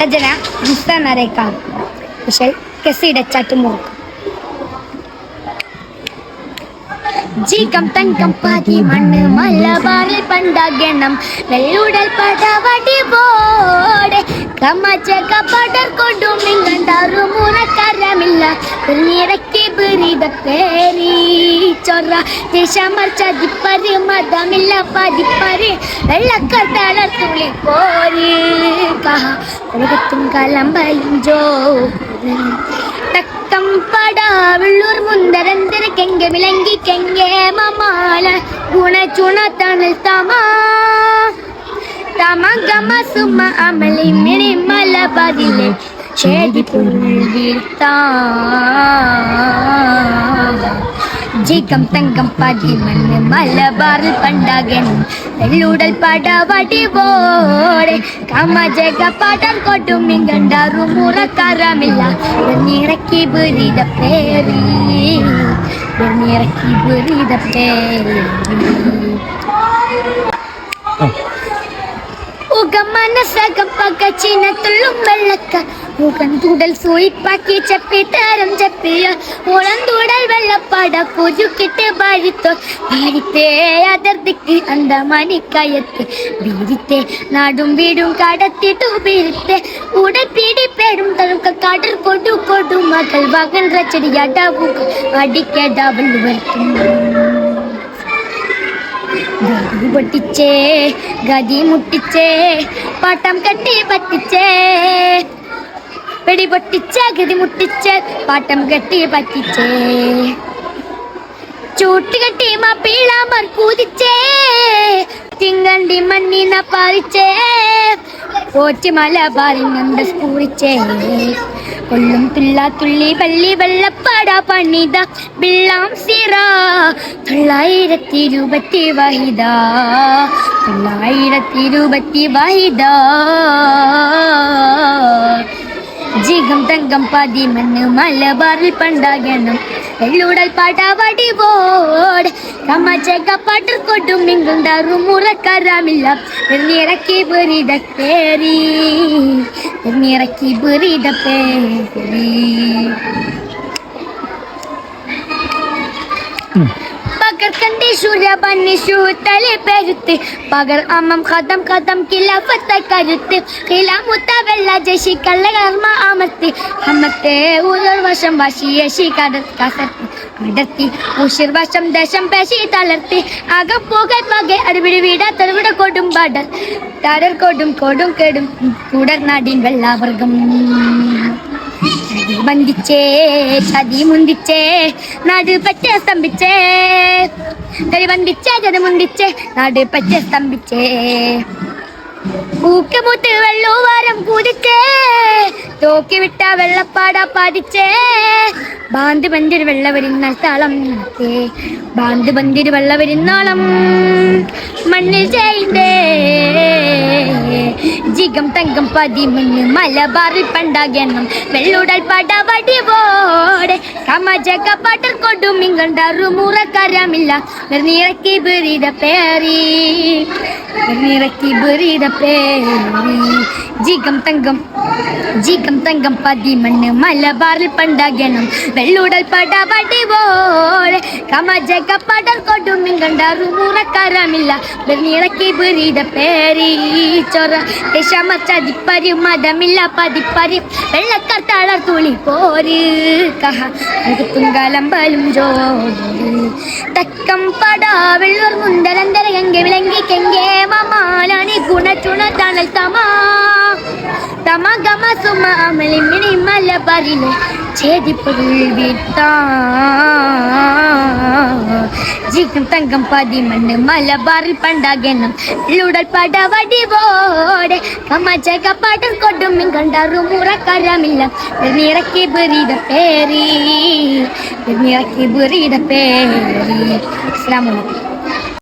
ರಚನ ಮುಕ್ತ പക്ഷെ ವಿಷಯ ಕೆಸಿಡಚ್ಚಾಟು ಮೂರ್ಖ ജീകം തങ്കം പാതി മണ്ണ് മലബാറിൽ പണ്ടാകണം വെള്ളുടൽ പടവടി പോടെ കമ്മച്ചക പടർ കൊണ്ടും നിങ്ങൾ ിത പേരി ചൊറ വിഷമർച്ച ദിപ്പര് മതമില്ല പതിപ്പര് വെള്ളക്കടല തുളി കോരി കഹത്തിൻ കലമ്പയും ജോ തക്കം പടാവുള്ളൂർ മുന്തരന്തര കെങ്ക വിളങ്കി കെങ്കേ മമാല ഗുണചുണ തണൽ തമാ തമ ഗമ സുമ അമലി മിളിമല പതിലെ செடி புரிவிட்டான் ஜீக்கம் தங்கம் பாதி மண்ணு மலபார் பண்டாகன் வெள்ளூடல் பட போடு கம ஜெக படம் கொட்டும் இங்கண்டாரு முறக்காரமில்லா நிறக்கி புரித பேரி நிறக்கி புரித பேரி உக மனசக பக்க சின்ன துள்ளும் வெள்ளக்க മുഖംതുടൽ സൂയിപ്പാക്കി ചപ്പിട്ടാരം ചപ്പിയ ഉളന്തുടൽ വെള്ളപ്പാട കൊരുക്കിട്ട് പഴുത്തോ വീടിത്തെ അതിർത്തിക്ക് അന്ത മണിക്കയത്ത് വീടിത്തെ നാടും വീടും കടത്തിട്ടു വീഴ്ത്തെ ഉടൽപിടി പെരും തളുക്ക കടൽ കൊടു കൊടു മകൾ വകൾ റച്ചടി അടാവുക അടിക്കടാവൽ വരുത്തും പൊട്ടിച്ചേ ഗതി മുട്ടിച്ചേ പട്ടം കെട്ടി പറ്റിച്ചേ പൊടി പൊട്ടിച്ച ഗതി മുട്ടിച്ച് പാട്ടം കെട്ടി പറ്റിച്ചേ ചൂട്ടുകെട്ടി മാപ്പിളാമർ കൂതിച്ചേ തിങ്ങണ്ടി മണ്ണിന പാറിച്ചേ പോറ്റി മല പാറിനുണ്ട് സ്കൂറിച്ചേ കൊള്ളും തുള്ള തുള്ളി പള്ളി വെള്ളപ്പാട പണിത ബിള്ളാം സിറ തൊള്ളായിരത്തി ഇരുപത്തി വഹിത തൊള്ളായിരത്തി ഇരുപത്തി വഹിത വഞ്ചികം തങ്കം പതിമണ്ണ് മലബാറിൽ പണ്ടാകണം എള്ളുടൽ പാടാവടി ബോർഡ് കമ്മച്ചക്ക കൊട്ടും നിങ്കും തറും മുറക്കരാമില്ല തെന്നിറക്കി പെറിത പേരി തെന്നിറക്കി പെറിത പേരി فكر كندي شو الياباني شو التالي بيرتي باقر أمام خدم خدم كلا فتكرتي خيلا متابلا جيشي كلا ما أمرتي حمتي ودر وشم واشي يشي كادت كاسرتي மிடத்தி உஷிர் வசம் தசம் பேசி தளர்த்தி அக போக வகை அறுவிடு வீடா தருவிட கொடும் பாடல் தடர் கொடும் கொடும் கெடும் குடர் நாடின் வெள்ளாவர்கம் ശ്രുതി ബന്ധിച്ചേ ചതി മുന്തിച്ചേ നാട് പറ്റേ സ്തംഭിച്ചേ കരി ബന്ധിച്ചേ ചതി മുന്തിച്ചേ നാട് പറ്റേ സ്തംഭിച്ചേ പൂക്കമുത്ത് വെള്ളൂവാരം കുതിച്ചേ തോക്കി വിട്ട വെള്ളപ്പാട പാടിച്ചേ ബാന്ത് ബന്തിര് വെള്ളവരുന്നാൽ താളം ബാന്ത് ബന്തിര് വെള്ളവരുന്നാളം മണ്ണിൽ ചെയ്തേ ജിഗം തങ്കം പതിമണ്ണ് മലബാറിൽ പണ്ടാകണം വെള്ളുടൽ പടവടിവോടെ കമജക പട്ടർ കൊണ്ടും ഇങ്ങണ്ടാറുമുറ കരമില്ല നിർനിറക്കി ബെറിത പേറി നിർനിറക്കി ബെറിത പേറി ജിഗം തങ്കം ജീകം തങ്കം പതിമണ്ണ് മലബാറിൽ പണ്ടാകണം വെള്ളുടൽ പടപടി പോലെ കമജക പടൽ കൊടുമിൻ കണ്ടാറു മുറക്കാരമില്ല നീളക്കി ബിറിയുടെ പേരീച്ചൊറ ദശമച്ചതിപ്പരി മതമില്ല പതിപ്പരി വെള്ളക്കാർ തളർ തുളി പോര് കഹ മുഖത്തുങ്കാലമ്പലും ജോലി തക്കം പടാ വെള്ളൂർ മുന്തലന്തര ഗംഗ വിളങ്ങി കെങ്കേ മമാലാണി ഗുണചുണ തണൽ തമാ கம கம சும்மா அமளி மினி மல பரிலே சேதி பொருள் வீட்டான் தங்கம் பதி மண்ணு மலபாரில் பண்டாகெனம் லுடல் பட வடிவோட கமச்சக பாட்டம் கொட்டும் கண்டாரு முறக்கரமில்ல நிறக்கி புரித பேரி நிறக்கி புரித பேரி அஸ்லாம் வலைக்கும்